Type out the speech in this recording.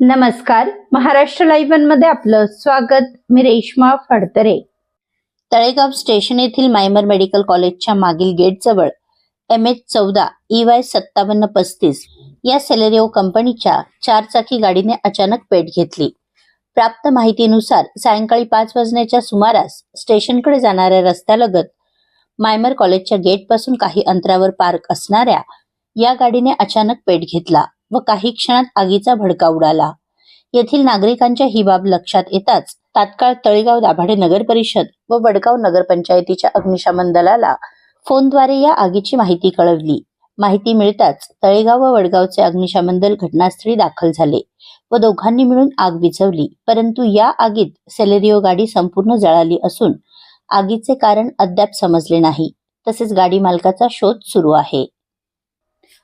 नमस्कार. महाराष्ट्र लाईव्हमध्ये आपलं स्वागत. मी रेश्मा फडतरे. तळेगाव स्टेशन येथील मायमर मेडिकल कॉलेजच्या मागील गेट जवळ एम एच चौदा ई वाय सत्तावन्न पस्तीस या सेलेरिओ कंपनीच्या चारचाकी गाडीने अचानक पेट घेतली. प्राप्त माहितीनुसार सायंकाळी पाच वाजण्याच्या सुमारास स्टेशनकडे जाणाऱ्या रस्त्यालगत मायमर कॉलेजच्या गेटपासून काही अंतरावर पार्क असणाऱ्या या गाडीने अचानक पेट घेतला. व काही क्षणात आगीचा भडका उडाला. येथील नागरिकांच्या ही बाब लक्षात येताच तात्काळ तळेगाव दाभाडे नगर परिषद व वडगाव नगरपंचायतीच्या अग्निशमन दलाला फोनद्वारे या आगीची माहिती कळवली. माहिती मिळताच तळेगाव व वडगावचे अग्निशमन दल घटनास्थळी दाखल झाले व दोघांनी मिळून आग विझवली. परंतु या आगीत सेलेरिओ गाडी संपूर्ण जळाली असून आगीचे कारण अद्याप समजले नाही. तसेच गाडी मालकाचा शोध सुरू आहे.